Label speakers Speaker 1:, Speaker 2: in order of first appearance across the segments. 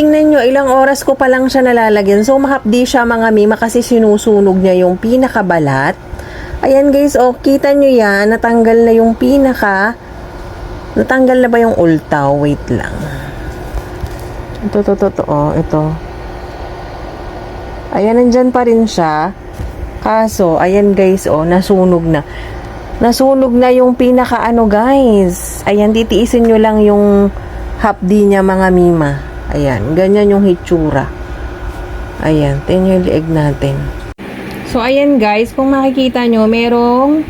Speaker 1: Tingnan nyo, ilang oras ko pa lang siya nalalagyan. So, mahapdi siya mga mima kasi sinusunog niya yung pinakabalat. Ayan guys, oh, kita nyo yan. Natanggal na yung pinaka. Natanggal na ba yung ultaw? Wait lang. Ito, ito, ito, ito, oh, ito. Ayan, nandyan pa rin siya. Kaso, ayan guys, oh, nasunog na. Nasunog na yung pinaka ano guys. Ayan, titiisin nyo lang yung hapdi niya mga mima. Ayan, ganyan yung hitsura. Ayan, tingnan yung lieg natin. So, ayan guys, kung makikita nyo, merong,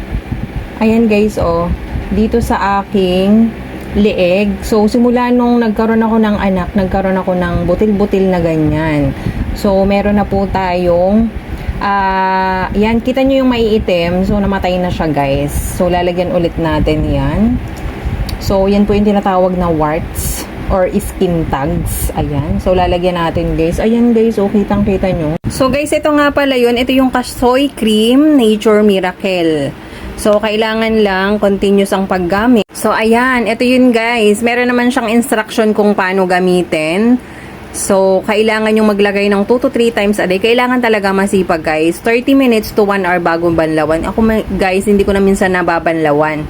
Speaker 1: ayan guys, oh, dito sa aking leeg. So, simula nung nagkaroon ako ng anak, nagkaroon ako ng butil-butil na ganyan. So, meron na po tayong, ah, yan, kita nyo yung maiitim. So, namatay na siya guys. So, lalagyan ulit natin yan. So, yan po yung tinatawag na warts or skin tags. Ayan. So, lalagyan natin guys. Ayan guys, oh, kitang-kita nyo. So, guys, ito nga pala yun. Ito yung Kasoy Cream Nature Miracle. So, kailangan lang continuous ang paggamit. So, ayan. Ito yun guys. Meron naman siyang instruction kung paano gamitin. So, kailangan yung maglagay ng 2 to 3 times a day. Kailangan talaga masipag, guys. 30 minutes to 1 hour bago banlawan. Ako, guys, hindi ko na minsan nababanlawan.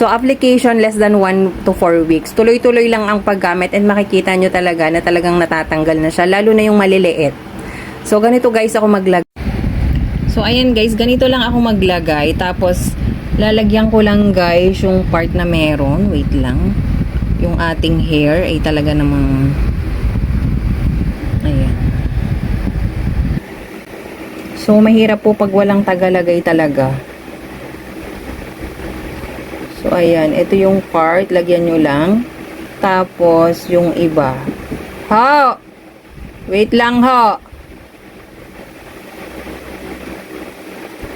Speaker 1: So, application less than 1 to 4 weeks. Tuloy-tuloy lang ang paggamit and makikita nyo talaga na talagang natatanggal na siya. Lalo na yung maliliit. So, ganito guys ako maglagay. So, ayan guys, ganito lang ako maglagay. Tapos, lalagyan ko lang guys yung part na meron. Wait lang. Yung ating hair ay talaga namang Ayan. So, mahirap po pag walang tagalagay talaga. So, ayan. Ito yung part. Lagyan nyo lang. Tapos, yung iba. Ho! Wait lang, ho!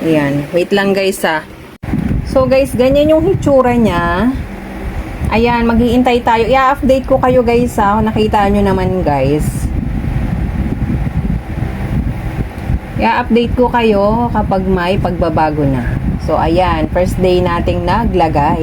Speaker 1: Ayan. Wait lang, guys, ha. So, guys, ganyan yung hitsura niya. Ayan, mag-iintay tayo. I-update ko kayo, guys, ha. Nakita nyo naman, guys. I-update ko kayo kapag may pagbabago na. So, ayan. First day nating naglagay.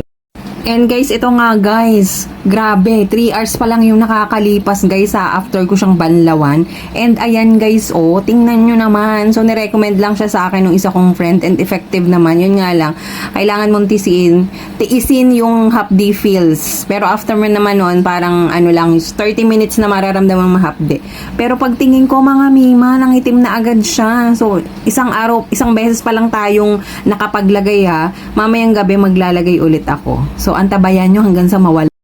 Speaker 1: And guys, ito nga guys, grabe, 3 hours pa lang yung nakakalipas guys ha, after ko siyang banlawan. And ayan guys, oh, tingnan nyo naman. So, nirecommend lang siya sa akin ng isa kong friend and effective naman. Yun nga lang, kailangan mong tisiin, tiisin yung hapdi feels. Pero after mo naman nun, parang ano lang, 30 minutes na mararamdaman mahapdi. Pero pag tingin ko mga mima, nangitim na agad siya. So, isang araw, isang beses pa lang tayong nakapaglagay ha. Mamayang gabi maglalagay ulit ako. So, antabayan nyo hanggang sa mawala.